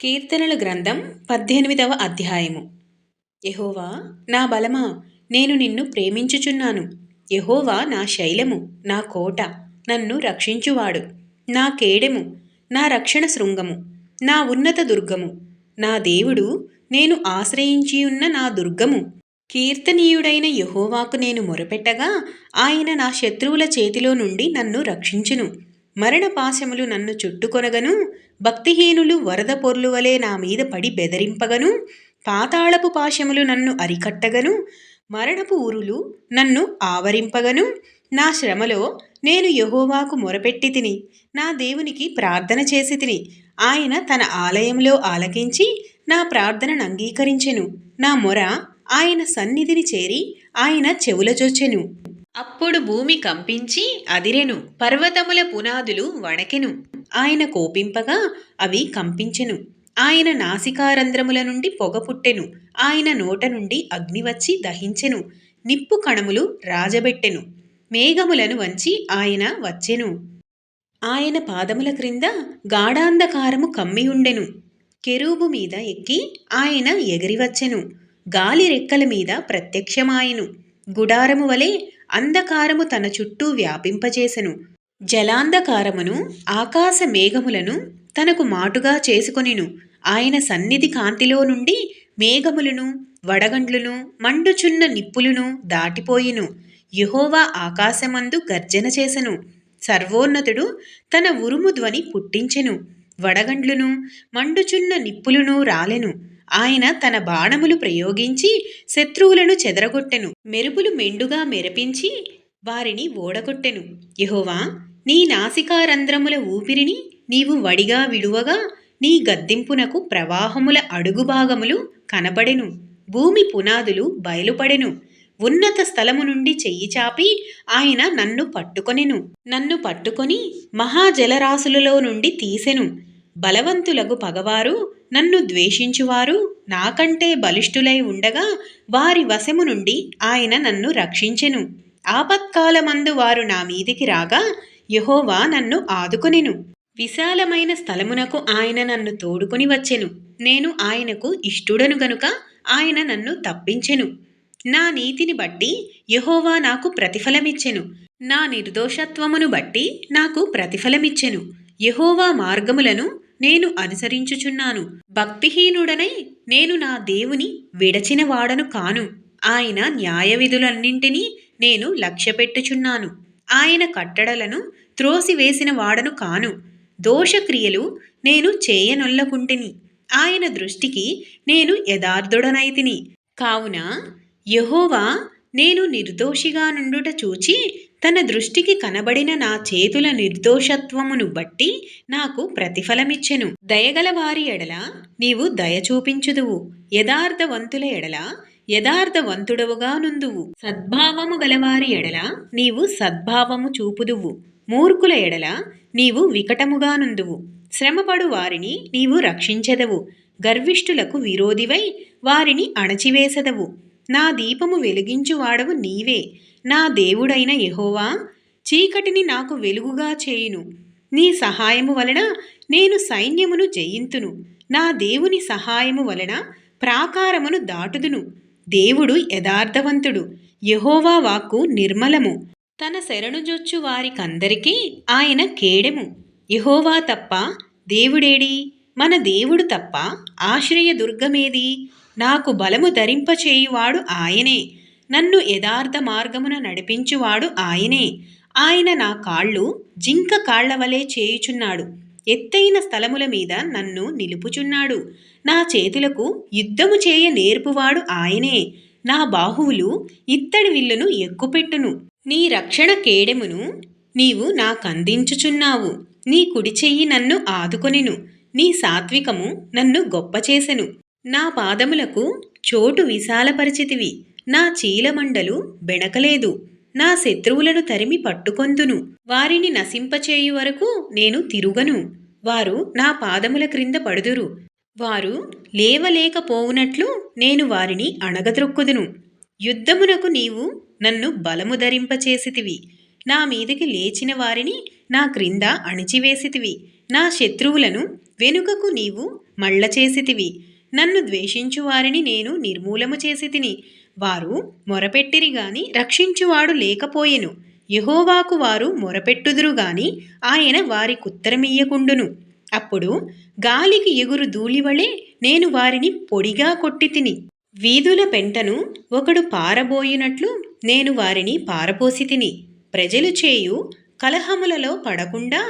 కీర్తనల గ్రంథం పద్దెనిమిదవ అధ్యాయము. యహోవా నా బలమా నేను నిన్ను ప్రేమించుచున్నాను. యహోవా నా శైలము నా కోట నన్ను రక్షించువాడు. నా కేడెము నా రక్షణ శృంగము నా ఉన్నత దుర్గము. నా దేవుడు నేను ఆశ్రయించియున్న నా దుర్గము. కీర్తనీయుడైన యహోవాకు నేను మొరపెట్టగా ఆయన నా శత్రువుల చేతిలో నుండి నన్ను రక్షించును. మరణపాశములు నన్ను చుట్టుకొనగను. భక్తిహీనులు వరద పొర్లు వలె నా మీద పడి బెదరింపగను పాతాళపు పాశములు నన్ను అరికట్టగను మరణపు ఊరులు నన్ను ఆవరింపగను. నా శ్రమలో నేను యహోవాకు మొరపెట్టి తిని నా దేవునికి ప్రార్థన చేసి తిని ఆయన తన ఆలయంలో ఆలకించి నా ప్రార్థనను అంగీకరించెను. నా మొర ఆయన సన్నిధిని చేరి ఆయన చెవులజొచ్చెను అప్పుడు భూమి కంపించి అదిరెను పర్వతముల పునాదులు వణకెను. ఆయన కోపింపగా అవి కంపించెను. ఆయన నాసికారంధ్రముల నుండి పొగ పుట్టెను. ఆయన నోట నుండి అగ్ని వచ్చి దహించెను. నిప్పు కణములు రాజబెట్టెను. మేఘములను వంచి ఆయన వచ్చెను. ఆయన పాదముల క్రింద గాఢాంధకారము కమ్మియుండెను. కెరూబు మీద ఎక్కి ఆయన ఎగిరివచ్చెను గాలి రెక్కల మీద ప్రత్యక్షమాయెను. గుడారము వలె అంధకారము తన చుట్టూ వ్యాపింపజేసెను. జలాంధకారమును ఆకాశ మేఘములను తనకు మాటుగా చేసుకొనిను. ఆయన సన్నిధి కాంతిలో నుండి మేఘములను వడగండ్లును మండుచున్న నిప్పులను దాటిపోయిను. యహోవా ఆకాశమందు గర్జన చేసెను. సర్వోన్నతుడు తన ఉరుము ధ్వని పుట్టించెను. వడగండ్లును మండుచున్న నిప్పులను రాలెను. ఆయన తన బాణములు ప్రయోగించి శత్రువులను చెదరగొట్టెను. మెరుపులు మెండుగా మెరపించి వారిని ఓడగొట్టెను. యహోవా నీ నాసికారంధ్రముల ఊపిరిని నీవు వడిగా విడువగా నీ గద్దింపునకు ప్రవాహముల అడుగు భాగములు కనబడెను. భూమి పునాదులు బయలుపడెను. ఉన్నత స్థలము నుండి చెయ్యి చాపి ఆయన నన్ను పట్టుకొనెను. నన్ను పట్టుకొని మహాజలరాశులలో నుండి తీసెను. బలవంతులకు పగవారు నన్ను ద్వేషించువారు నాకంటే బలిష్ఠులై ఉండగా వారి వశము నుండి ఆయన నన్ను రక్షించెను. ఆపత్కాలమందు వారు నా మీదికి రాగా యహోవా నన్ను ఆదుకొనెను. విశాలమైన స్థలమునకు ఆయన నన్ను తోడుకొని వచ్చెను. నేను ఆయనకు ఇష్టుడను గనుక ఆయన నన్ను తప్పించెను. నా నీతిని బట్టి యహోవా నాకు ప్రతిఫలమిచ్చెను. నా నిర్దోషత్వమును బట్టి నాకు ప్రతిఫలమిచ్చెను. యహోవా మార్గములను నేను అనుసరించుచున్నాను. భక్తిహీనుడనై నేను నా దేవుని విడచిన వాడను కాను. ఆయన న్యాయ విధులన్నింటినీ నేను లక్ష్యపెట్టుచున్నాను. ఆయన కట్టడలను త్రోసివేసిన వాడను కాను. దోషక్రియలు నేను చేయనొల్లకుంటిని. ఆయన దృష్టికి నేను యథార్థుడనైతిని. కావున యహోవా నేను నిర్దోషిగా నుండుట చూచి తన దృష్టికి కనబడిన నా చేతుల నిర్దోషత్వమును బట్టి నాకు ప్రతిఫలమిచ్చెను. దయగల వారి ఎడల నీవు దయ చూపించుదువు. యథార్థవంతుల ఎడల యథార్థవంతుడవుగా నుందువు సద్భావము గలవారి ఎడల నీవు సద్భావము చూపుదువు. మూర్ఖుల ఎడల నీవు వికటముగా నుందువు శ్రమపడు వారిని నీవు రక్షించదవు. గర్విష్ఠులకు విరోధివై వారిని అణచివేసదవు. నా దీపము వెలిగించువాడవు నీవే. నా దేవుడైన యహోవా చీకటిని నాకు వెలుగుగా చేయును. నీ సహాయము వలన నేను సైన్యమును జయింతును. నా దేవుని సహాయము వలన ప్రాకారమును దాటుదును. దేవుడు యథార్థవంతుడు. యహోవా వాక్కు నిర్మలము. తన శరణుజొచ్చు వారికందరికీ ఆయన కేడెము. యహోవా తప్ప దేవుడేడి? మన దేవుడు తప్ప ఆశ్రయ దుర్గమేది? నాకు బలము ధరింపచేయువాడు ఆయనే. నన్ను యథార్థ మార్గమున నడిపించువాడు ఆయనే. ఆయన నా కాళ్ళు జింక కాళ్ళ వలె చేయుచున్నాడు. ఎత్తైన స్థలముల మీద నన్ను నిలుపుచున్నాడు. నా చేతులకు యుద్ధము చేయ నేర్పువాడు ఆయనే. నా బాహువులు ఇత్తడి విల్లును ఎక్కుపెట్టును. నీ రక్షణ కేడెమును నీవు నాకందించుచున్నావు. నీ కుడి చెయ్యి నన్ను ఆదుకొనెను. నీ సాత్వికము నన్ను గొప్ప చేసెను నా పాదములకు చోటు విశాలపరిచితివి. నా చీలమండలు బెణకలేదు నా శత్రువులను తరిమి పట్టుకొందును. వారిని నశింపచేయు వరకు నేను తిరుగను. వారు నా పాదముల క్రింద పడుదురు. వారు లేవలేకపోవునట్లు నేను వారిని అణగద్రొక్కుదును యుద్ధమునకు నీవు నన్ను బలము ధరింపచేసితివి. నా మీదికి లేచిన వారిని నా క్రింద అణిచివేసితివి. నా శత్రువులను వెనుకకు నీవు మళ్ళ చేసితివి నన్ను ద్వేషించు వారిని నేను నిర్మూలము చేసి తిని వారు మొరపెట్టిరి గాని రక్షించువాడు లేకపోయెను. యహోవాకు వారు మొరపెట్టుదురు గాని ఆయన వారికుత్తరమియ్యకుండును అప్పుడు గాలికి ఎగురు ధూళివలే నేను వారిని పొడిగా కొట్టి తిని వీధుల పెంటను ఒకడు పారబోయినట్లు నేను వారిని పారపోసి తిని ప్రజలు చేయు కలహములలో పడకుండా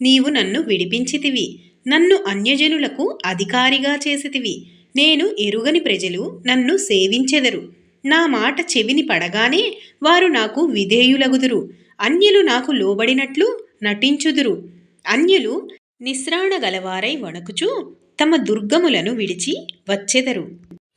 నీవు నన్ను విడిపించితివి. నన్ను అన్యజనులకు అధికారిగా చేసితివి. నేను ఎరుగని ప్రజలు నన్ను సేవించెదరు. నా మాట చెవిని పడగానే వారు నాకు విధేయులగుదురు. అన్యులు నాకు లోబడినట్లు నటించుదురు. అన్యులు నిస్రాణ గలవారై వణకుచు తమ దుర్గములను విడిచి వచ్చెదరు.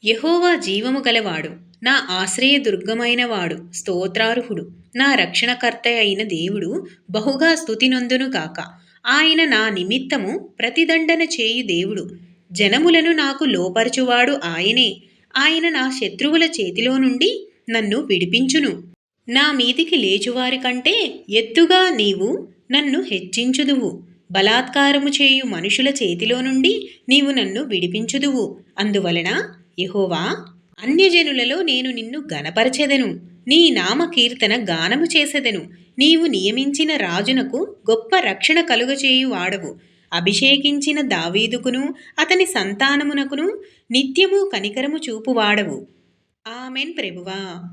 యహోవా జీవము గలవాడు నా ఆశ్రయదుర్గమైనవాడు స్తోత్రార్హుడు. నా రక్షణకర్త అయిన దేవుడు బహుగా స్థుతినొందునుగాక ఆయన నా నిమిత్తము ప్రతిదండన చేయు దేవుడు. జనములను నాకు లోపరచువాడు ఆయనే. ఆయన నా శత్రువుల చేతిలో నుండి నన్ను విడిపించును. నా మీదికి లేచువారి కంటే ఎత్తుగా నీవు నన్ను హెచ్చించుదువు. బలాత్కారము చేయు మనుషుల చేతిలో నుండి నీవు నన్ను విడిపించుదువు. అందువలన యహోవా అన్యజనులలో నేను నిన్ను గనపరచెదను నీ నామ కీర్తన గానము చేసెదను. నీవు నియమించిన రాజునకు గొప్ప రక్షణ కలుగచేయు వాడవు. అభిషేకించిన దావీదుకును అతని సంతానమునకును నిత్యము కనికరము చూపువాడవు. ఆమెన్ ప్రభువా.